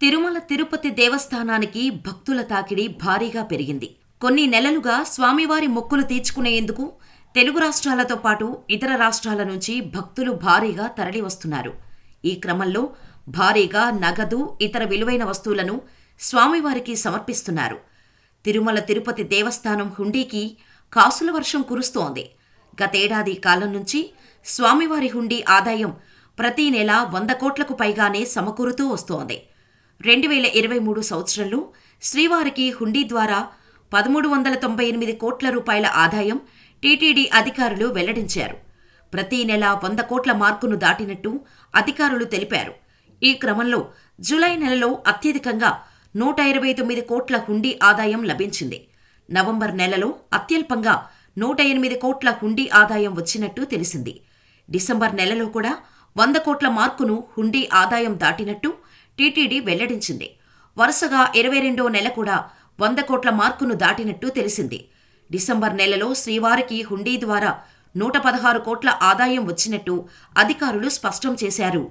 తిరుమల తిరుపతి దేవస్థానానికి భక్తుల తాకిడి భారీగా పెరిగింది. కొన్ని నెలలుగా స్వామివారి మొక్కులు తీర్చుకునేందుకు తెలుగు రాష్ట్రాలతో పాటు ఇతర రాష్ట్రాల నుంచి భక్తులు భారీగా తరలివస్తున్నారు ఈ క్రమంలో భారీగా నగదు ఇతర విలువైన వస్తువులను స్వామివారికి సమర్పిస్తున్నారు. తిరుమల తిరుపతి దేవస్థానం హుండీకి కాసుల వర్షం కురుస్తోంది. గతేడాది కాలం నుంచి స్వామివారి హుండీ ఆదాయం ప్రతి నెల వంద కోట్లకు పైగానే సమకూరుతూ వస్తోంది. రెండు వేల ఇరవై మూడు సంవత్సరంలో శ్రీవారికి హుండీ ద్వారా పదమూడు వందల తొంభై ఎనిమిది కోట్ల రూపాయల ఆదాయం టీటీడీ అధికారులు వెల్లడించారు. ప్రతి నెల వంద కోట్ల మార్కును దాటినట్టు అధికారులు తెలిపారు. ఈ క్రమంలో జూలై నెలలో అత్యధికంగా నూట ఇరవై తొమ్మిది కోట్ల హుండీ ఆదాయం లభించింది. నవంబర్ నెలలో అత్యల్పంగా నూట ఎనిమిది కోట్ల హుండీ ఆదాయం వచ్చినట్టు తెలిసింది. డిసెంబర్ నెలలో కూడా వంద కోట్ల మార్కును హుండీ ఆదాయం దాటినట్టు టీటీడీ వెల్లడించింది. వరుసగా ఇరవై రెండో నెల కూడా వంద కోట్ల మార్కును దాటినట్టు తెలిసింది. డిసెంబర్ నెలలో శ్రీవారికి హుండీ ద్వారా నూట పదహారు కోట్ల ఆదాయం వచ్చినట్టు అధికారులు స్పష్టం చేశారు.